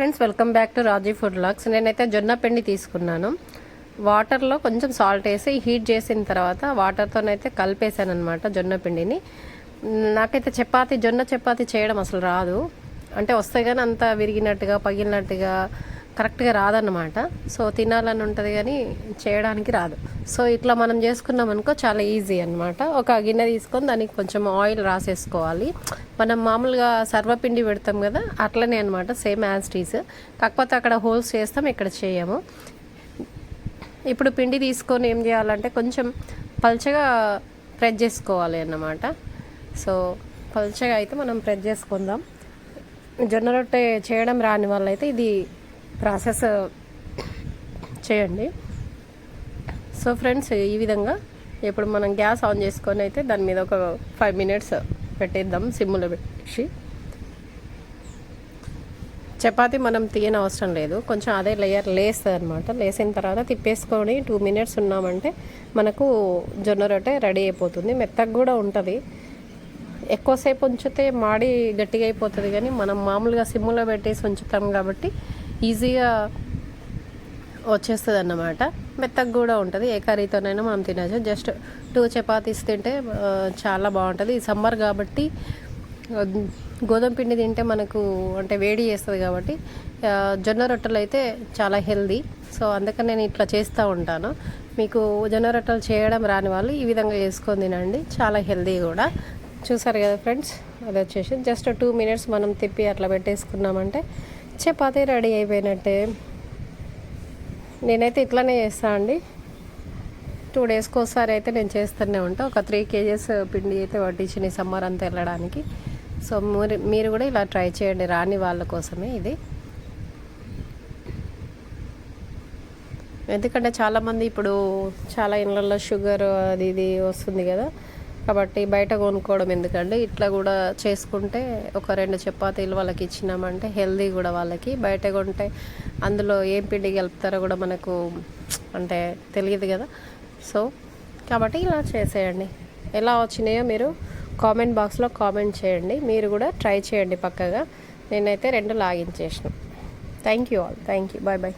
Friends welcome back to Raji food vlogs నేనైతే జొన్న పిండి తీసుకున్నాను. వాటర్లో కొంచెం సాల్ట్ వేసి హీట్ చేసిన తర్వాత వాటర్తోనైతే కలిపేసాను అనమాట జొన్న పిండిని. నాకైతే చపాతి జొన్న చపాతి చేయడం అసలు రాదు. అంటే వస్తే కానీ అంత విరిగినట్టుగా పగిలినట్టుగా కరెక్ట్గా రాదన్నమాట. సో తినాలని ఉంటుంది కానీ చేయడానికి రాదు. సో ఇట్లా మనం చేసుకున్నాం అనుకో చాలా ఈజీ అనమాట ఒక గిన్నె తీసుకొని దానికి కొంచెం ఆయిల్ రాసేసుకోవాలి. మనం మామూలుగా సర్వపిండి పెడతాం కదా అట్లనే అనమాట సేమ్ యాజ్టీస్ కాకపోతే అక్కడ హోల్స్ చేస్తాం ఇక్కడ చేయము. ఇప్పుడు పిండి తీసుకొని ఏం చేయాలంటే కొంచెం పల్చగా ప్రెస్ చేసుకోవాలి అన్నమాట. సో పల్చగా అయితే మనం ప్రెస్ చేసుకుందాం. జొన్న రొట్టె చేయడం రాని వాళ్ళైతే ఇది ప్రాసెస్ చేయండి. సో ఫ్రెండ్స్ ఈ విధంగా ఇప్పుడు మనం గ్యాస్ ఆన్ చేసుకొని అయితే దాని మీద ఒక ఫైవ్ మినిట్స్ పెట్టేద్దాం సిమ్లో పెట్టేసి చపాతి మనం తీయని అవసరం లేదు. కొంచెం అదే లేయర్ లేస్తుంది అనమాట లేసిన తర్వాత తిప్పేసుకొని టూ మినిట్స్ ఉన్నామంటే మనకు జొన్న రొట్టె రెడీ అయిపోతుంది. మెత్తగా కూడా ఉంటుంది. ఎక్కువసేపు ఉంచితే మాడి గట్టిగా అయిపోతుంది కానీ మనం మామూలుగా సిమ్లో పెట్టేసి ఉంచుతాం కాబట్టి ఈజీగా వచ్చేస్తుంది అన్నమాట మెత్తగా కూడా ఉంటుంది. ఏ కర్రీతోనైనా మనం తినచ్చు. జస్ట్ టూ చపాతీస్ తింటే చాలా బాగుంటుంది. ఈ సమ్మర్ కాబట్టి గోధుమ పిండి తింటే మనకు అంటే వేడి చేస్తుంది కాబట్టి జొన్న రొట్టెలు అయితే చాలా హెల్దీ. సో అందుకని నేను ఇట్లా చేస్తూ ఉంటాను. మీకు జొన్న రొట్టెలు చేయడం రాని వాళ్ళు ఈ విధంగా చేసుకొని తినండి. చాలా హెల్దీ కూడా. చూసారు కదా ఫ్రెండ్స్? అది వచ్చేసి జస్ట్ టూ మినిట్స్ మనం తిప్పి అట్లా పెట్టేసుకున్నామంటే చపాతీ రెడీ అయిపోయినట్టే. నేనైతే ఇట్లానే చేస్తాను అండి. టూ డేస్కి ఒకసారి అయితే నేను చేస్తూనే ఉంటాను ఒక త్రీ కేజెస్ పిండి అయితే పట్టించిన సమ్మర్ అంతా వెళ్ళడానికి. సో మీరు మీరు కూడా ఇలా ట్రై చేయండి. రాని వాళ్ళ కోసమే ఇది. ఎందుకంటే చాలామంది ఇప్పుడు చాలా ఇళ్ళల్లో షుగర్ అది ఇది వస్తుంది కదా. కాబట్టి బయట కొనుక్కోవడం ఎందుకండి? ఇట్లా కూడా చేసుకుంటే ఒక రెండు చపాతీలు వాళ్ళకి ఇచ్చినామంటే హెల్దీ కూడా వాళ్ళకి. బయట కొంటే అందులో ఏం పిండి కలుపుతారో కూడా మనకు అంటే తెలియదు కదా. సో కాబట్టి ఇలా చేసేయండి. ఎలా వచ్చినాయో మీరు కామెంట్ బాక్స్లో కామెంట్ చేయండి. మీరు కూడా ట్రై చేయండి పక్కగా. నేనైతే రెండు లాగిన్ చేసిన thank you all. Thank you. Bye bye.